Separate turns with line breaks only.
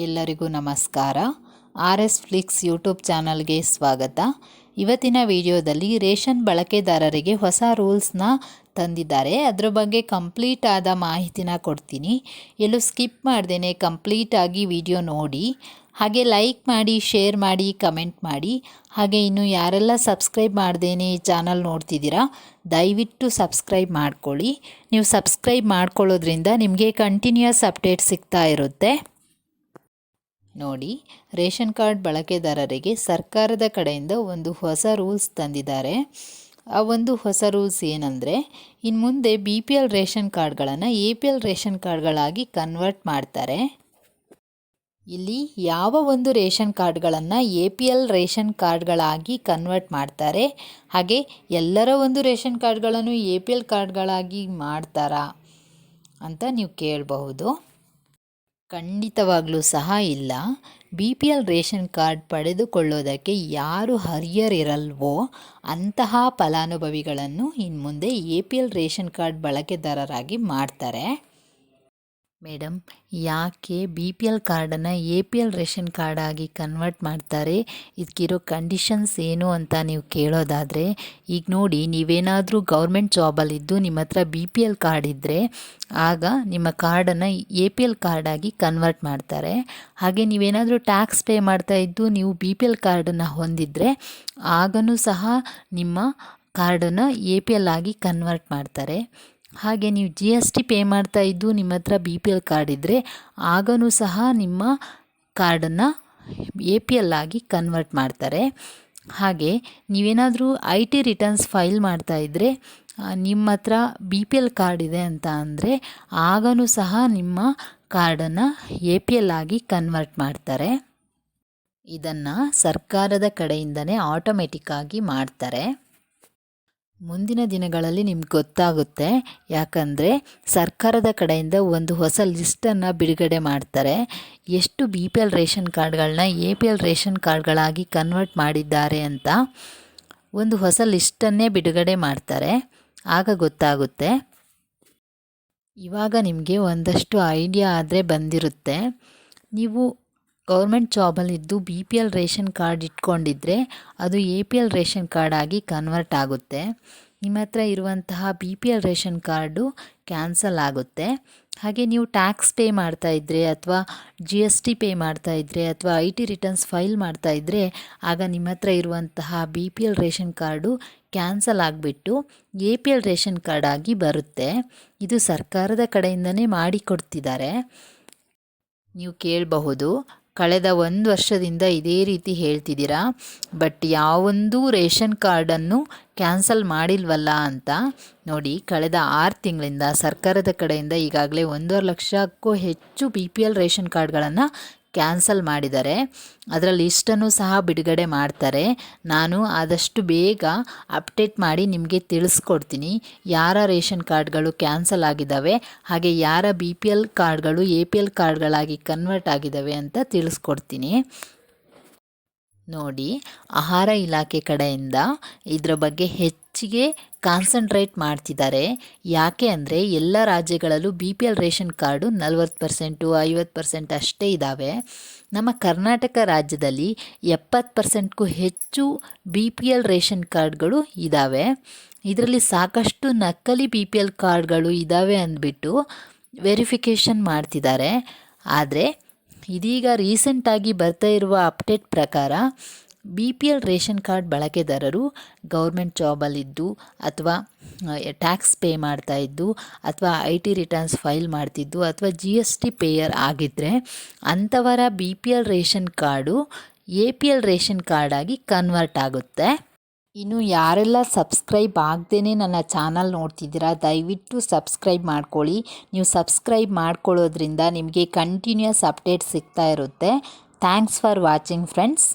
ಎಲ್ಲರಿಗೂ ನಮಸ್ಕಾರ. R S Flix YouTube ಚಾನಲ್ಗೆ ಸ್ವಾಗತ. ಇವತ್ತಿನ ವಿಡಿಯೋದಲ್ಲಿ ರೇಷನ್ ಬಳಕೆದಾರರಿಗೆ ಹೊಸ ರೂಲ್ಸ್ನ ತಂದಿದ್ದಾರೆ. ಅದರ ಬಗ್ಗೆ ಕಂಪ್ಲೀಟ್ ಆದ ಮಾಹಿತಿನ ಕೊಡ್ತೀನಿ. ಎಲ್ಲೂ ಸ್ಕಿಪ್ ಮಾಡ್ದೇನೆ ಕಂಪ್ಲೀಟಾಗಿ ವಿಡಿಯೋ ನೋಡಿ. ಹಾಗೆ ಲೈಕ್ ಮಾಡಿ, ಶೇರ್ ಮಾಡಿ, ಕಮೆಂಟ್ ಮಾಡಿ. ಹಾಗೆ ಇನ್ನು ಯಾರೆಲ್ಲ ಸಬ್ಸ್ಕ್ರೈಬ್ ಮಾಡ್ದೇನೆ ಈ ಚಾನಲ್ ನೋಡ್ತಿದ್ದೀರಾ, ದಯವಿಟ್ಟು ಸಬ್ಸ್ಕ್ರೈಬ್ ಮಾಡ್ಕೊಳ್ಳಿ. ನೀವು ಸಬ್ಸ್ಕ್ರೈಬ್ ಮಾಡ್ಕೊಳ್ಳೋದ್ರಿಂದ ನಿಮಗೆ ಕಂಟಿನ್ಯೂಯಸ್ ಅಪ್ಡೇಟ್ ಸಿಗ್ತಾ ಇರುತ್ತೆ. ನೋಡಿ, ರೇಷನ್ ಕಾರ್ಡ್ ಬಳಕೆದಾರರಿಗೆ ಸರ್ಕಾರದ ಕಡೆಯಿಂದ ಒಂದು ಹೊಸ ರೂಲ್ಸ್ ತಂದಿದ್ದಾರೆ. ಆ ಒಂದು ಹೊಸ ರೂಲ್ಸ್ ಏನಂದರೆ ಇನ್ನು ಮುಂದೆ ಬಿ ಪಿ ಎಲ್ ರೇಷನ್ ಕಾರ್ಡ್ಗಳನ್ನು ಎ ಪಿ ಎಲ್ ರೇಷನ್ ಕಾರ್ಡ್ಗಳಾಗಿ ಕನ್ವರ್ಟ್ ಮಾಡ್ತಾರೆ. ಇಲ್ಲಿ ಯಾವ ಒಂದು ರೇಷನ್ ಕಾರ್ಡ್ಗಳನ್ನು ಎ ಪಿ ಎಲ್ ರೇಷನ್ ಕಾರ್ಡ್ಗಳಾಗಿ ಕನ್ವರ್ಟ್ ಮಾಡ್ತಾರೆ, ಹಾಗೆ ಎಲ್ಲರ ಒಂದು ರೇಷನ್ ಕಾರ್ಡ್ಗಳನ್ನು ಎ ಪಿ ಎಲ್ ಕಾರ್ಡ್ಗಳಾಗಿ ಮಾಡ್ತಾರಾ ಅಂತ ನೀವು ಕೇಳಬಹುದು. ಖಂಡಿತವಾಗ್ಲೂ ಸಹ ಇಲ್ಲ. B P L ration card ಪಡೆದುಕೊಳ್ಳೋದಕ್ಕೆ ಯಾರು ಹರಿಯರಿರಲ್ವೋ ಅಂತಹ ಫಲಾನುಭವಿಗಳನ್ನು ಇನ್ನು ಮುಂದೆ A P L ration card ಬಳಕೆದಾರರಾಗಿ ಮಾಡ್ತಾರೆ. ಮೇಡಮ್ ಯಾಕೆ ಬಿ ಪಿ ಎಲ್ ಕಾರ್ಡನ್ನು ಎ ಪಿ ಎಲ್ ರೇಷನ್ ಕಾರ್ಡಾಗಿ ಕನ್ವರ್ಟ್ ಮಾಡ್ತಾರೆ? ಇದಕ್ಕಿರೋ ಕಂಡೀಷನ್ಸ್ ಏನು ಅಂತ ನೀವು ಕೇಳೋದಾದರೆ, ಈಗ ನೋಡಿ ನೀವೇನಾದರೂ ಗೌರ್ಮೆಂಟ್ ಜಾಬಲ್ಲಿದ್ದು ನಿಮ್ಮ ಹತ್ರ ಬಿ ಪಿ ಎಲ್ ಕಾರ್ಡ್ ಇದ್ದರೆ ಆಗ ನಿಮ್ಮ ಕಾರ್ಡನ್ನು ಎ ಪಿ ಎಲ್ ಕಾರ್ಡಾಗಿ ಕನ್ವರ್ಟ್ ಮಾಡ್ತಾರೆ. ಹಾಗೆ ನೀವೇನಾದರೂ ಟ್ಯಾಕ್ಸ್ ಪೇ ಮಾಡ್ತಾ ಇದ್ದು ನೀವು ಬಿ ಪಿ ಎಲ್ ಕಾರ್ಡನ್ನು ಹೊಂದಿದರೆ, ಆಗನೂ ಸಹ ನಿಮ್ಮ ಕಾರ್ಡನ್ನು ಎ ಪಿ ಎಲ್ ಆಗಿ ಕನ್ವರ್ಟ್ ಮಾಡ್ತಾರೆ. ಹಾಗೆ ನೀವು ಜಿ ಎಸ್ ಟಿ ಪೇ ಮಾಡ್ತಾ ಇದ್ದು ನಿಮ್ಮ ಹತ್ರ ಬಿ ಪಿ ಎಲ್ ಕಾರ್ಡ್ ಇದ್ದರೆ ಆಗನೂ ಸಹ ನಿಮ್ಮ ಕಾರ್ಡನ್ನು ಎ ಪಿ ಎಲ್ ಆಗಿ ಕನ್ವರ್ಟ್ ಮಾಡ್ತಾರೆ. ಹಾಗೆ ನೀವೇನಾದರೂ ಐ ಟಿ ರಿಟರ್ನ್ಸ್ ಫೈಲ್ ಮಾಡ್ತಾ ಇದ್ದರೆ ನಿಮ್ಮ ಹತ್ರ ಬಿ ಪಿ ಎಲ್ ಕಾರ್ಡ್ ಇದೆ ಅಂತ ಅಂದರೆ ಆಗನೂ ಸಹ ನಿಮ್ಮ ಕಾರ್ಡನ್ನು ಎ ಪಿ ಎಲ್ ಆಗಿ ಕನ್ವರ್ಟ್ ಮಾಡ್ತಾರೆ. ಇದನ್ನು ಸರ್ಕಾರದ ಕಡೆಯಿಂದನೇ ಆಟೋಮೆಟಿಕ್ಕಾಗಿ ಮಾಡ್ತಾರೆ. ಮುಂದಿನ ದಿನಗಳಲ್ಲಿ ನಿಮ್ಗೆ ಗೊತ್ತಾಗುತ್ತೆ. ಯಾಕಂದರೆ ಸರ್ಕಾರದ ಕಡೆಯಿಂದ ಒಂದು ಹೊಸ ಲಿಸ್ಟನ್ನು ಬಿಡುಗಡೆ ಮಾಡ್ತಾರೆ. ಎಷ್ಟು ಬಿ ಪಿ ಎಲ್ ರೇಷನ್ ಕಾರ್ಡ್ಗಳನ್ನ ಎ ಪಿ ಎಲ್ ರೇಷನ್ ಕಾರ್ಡ್ಗಳಾಗಿ ಕನ್ವರ್ಟ್ ಮಾಡಿದ್ದಾರೆ ಅಂತ ಒಂದು ಹೊಸ ಲಿಸ್ಟನ್ನೇ ಬಿಡುಗಡೆ ಮಾಡ್ತಾರೆ. ಆಗ ಗೊತ್ತಾಗುತ್ತೆ. ಇವಾಗ ನಿಮಗೆ ಒಂದಷ್ಟು ಐಡಿಯಾ ಆದರೆ ಬಂದಿರುತ್ತೆ. ನೀವು government ಜಾಬಲ್ಲಿದ್ದು B P L ration card ಇಟ್ಕೊಂಡಿದ್ರೆ ಅದು A P L ration card ಆಗಿ ಕನ್ವರ್ಟ್ ಆಗುತ್ತೆ. ನಿಮ್ಮ ಹತ್ರ ಇರುವಂತಹ B P L ration card cancel ಆಗುತ್ತೆ. ಹಾಗೆ ನೀವು ಟ್ಯಾಕ್ಸ್ ಪೇ ಮಾಡ್ತಾ ಇದ್ದರೆ ಅಥವಾ ಜಿ ಎಸ್ ಟಿ ಪೇ ಮಾಡ್ತಾ ಇದ್ದರೆ ಅಥವಾ ಐ ಟಿ ರಿಟರ್ನ್ಸ್ ಫೈಲ್ ಮಾಡ್ತಾ ಇದ್ದರೆ ಆಗ ನಿಮ್ಮ ಹತ್ರ ಇರುವಂತಹ B P L ration card cancel ಆಗಿಬಿಟ್ಟು A P L ration card ಆಗಿ ಬರುತ್ತೆ. ಇದು ಸರ್ಕಾರದ ಕಡೆಯಿಂದನೇ ಮಾಡಿಕೊಡ್ತಿದ್ದಾರೆ. ನೀವು ಕೇಳಬಹುದು. ಕಳೆದ ಒಂದು ವರ್ಷದಿಂದ ಇದೇ ರೀತಿ ಹೇಳ್ತಿದ್ದೀರಾ? ಬಟ್ ಯಾವೊಂದು ರೇಷನ್ ಕಾರ್ಡನ್ನು ಕ್ಯಾನ್ಸಲ್ ಮಾಡಿಲ್ವಲ್ಲ ಅಂತ ನೋಡಿ, ಕಳೆದ ಆರು ತಿಂಗಳಿಂದ ಸರ್ಕಾರದ ಕಡೆಯಿಂದ ಈಗಾಗಲೇ ಒಂದೂವರೆ ಲಕ್ಷಕ್ಕೂ ಹೆಚ್ಚು ಬಿ ಪಿ ಎಲ್ ರೇಷನ್ ಕಾರ್ಡ್ಗಳನ್ನು ಕ್ಯಾನ್ಸಲ್ ಮಾಡಿದ್ದಾರೆ ಅದರ ಲಿಸ್ಟನ್ನು ಸಹ ಬಿಡುಗಡೆ ಮಾಡ್ತಾರೆ. ನಾನು ಆದಷ್ಟು ಬೇಗ ಅಪ್ಡೇಟ್ ಮಾಡಿ ನಿಮಗೆ ತಿಳಿಸ್ಕೊಡ್ತೀನಿ. ಯಾರ ರೇಷನ್ ಕಾರ್ಡ್ಗಳು ಕ್ಯಾನ್ಸಲ್ ಆಗಿದ್ದಾವೆ, ಹಾಗೆ ಯಾರ ಬಿ ಪಿ ಎಲ್ ಕಾರ್ಡ್ಗಳು, ಎ ಪಿ ಎಲ್ ಕಾರ್ಡ್ಗಳಾಗಿ ಕನ್ವರ್ಟ್ ಆಗಿದ್ದಾವೆ ಅಂತ ತಿಳಿಸ್ಕೊಡ್ತೀನಿ. ನೋಡಿ, ಆಹಾರ ಇಲಾಖೆ ಕಡೆಯಿಂದ ಇದರ ಬಗ್ಗೆ ಹೆಚ್ಚಿಗೆ ಕಾನ್ಸಂಟ್ರೇಟ್ ಮಾಡ್ತಿದ್ದಾರೆ. ಯಾಕೆ ಅಂದರೆ ಎಲ್ಲ ರಾಜ್ಯಗಳಲ್ಲೂ B P L ration card ನಲ್ವತ್ತು ಪರ್ಸೆಂಟು, ಐವತ್ತು ಪರ್ಸೆಂಟ್ ಅಷ್ಟೇ ಇದ್ದಾವೆ ನಮ್ಮ ಕರ್ನಾಟಕ ರಾಜ್ಯದಲ್ಲಿ ಎಪ್ಪತ್ತು ಪರ್ಸೆಂಟ್ಗೂ ಹೆಚ್ಚು ಬಿ ಪಿ ಎಲ್ ರೇಷನ್ ಕಾರ್ಡ್ಗಳು ಇದ್ದಾವೆ ಇದರಲ್ಲಿ ಸಾಕಷ್ಟು ನಕಲಿ ಬಿ ಪಿ ಎಲ್ ಕಾರ್ಡ್ಗಳು ಇದ್ದಾವೆ ಅಂದ್ಬಿಟ್ಟು ವೆರಿಫಿಕೇಷನ್ ಮಾಡ್ತಿದ್ದಾರೆ. ಆದರೆ ಇದೀಗ ರೀಸೆಂಟಾಗಿ ಬರ್ತಾ ಇರುವ ಅಪ್ಡೇಟ್ ಪ್ರಕಾರ B P L ration card ಬಳಕೆದಾರರು ಗೌರ್ಮೆಂಟ್ ಜಾಬಲ್ಲಿದ್ದು ಅಥವಾ ಟ್ಯಾಕ್ಸ್ ಪೇ ಮಾಡ್ತಾ ಇದ್ದು ಅಥವಾ ಐ ಟಿ ರಿಟರ್ನ್ಸ್ ಫೈಲ್ ಮಾಡ್ತಿದ್ದು ಅಥವಾ ಜಿ ಎಸ್ ಟಿ ಪೇಯರ್ ಆಗಿದ್ದರೆ ಅಂಥವರ B P L ration card A P L ration ಕಾರ್ಡಾಗಿ convert ಆಗುತ್ತೆ. ಇನ್ನು ಯಾರೆಲ್ಲ ಸಬ್ಸ್ಕ್ರೈಬ್ ಆಗದೇ ನನ್ನ ಚಾನಲ್ ನೋಡ್ತಿದ್ದೀರಾ, ದಯವಿಟ್ಟು ಸಬ್ಸ್ಕ್ರೈಬ್ ಮಾಡ್ಕೊಳ್ಳಿ. ನೀವು ಸಬ್ಸ್ಕ್ರೈಬ್ ಮಾಡ್ಕೊಳ್ಳೋದ್ರಿಂದ ನಿಮಗೆ ಕಂಟಿನ್ಯೂಸ್ ಅಪ್ಡೇಟ್ ಸಿಗ್ತಾ ಇರುತ್ತೆ. Thanks for watching friends.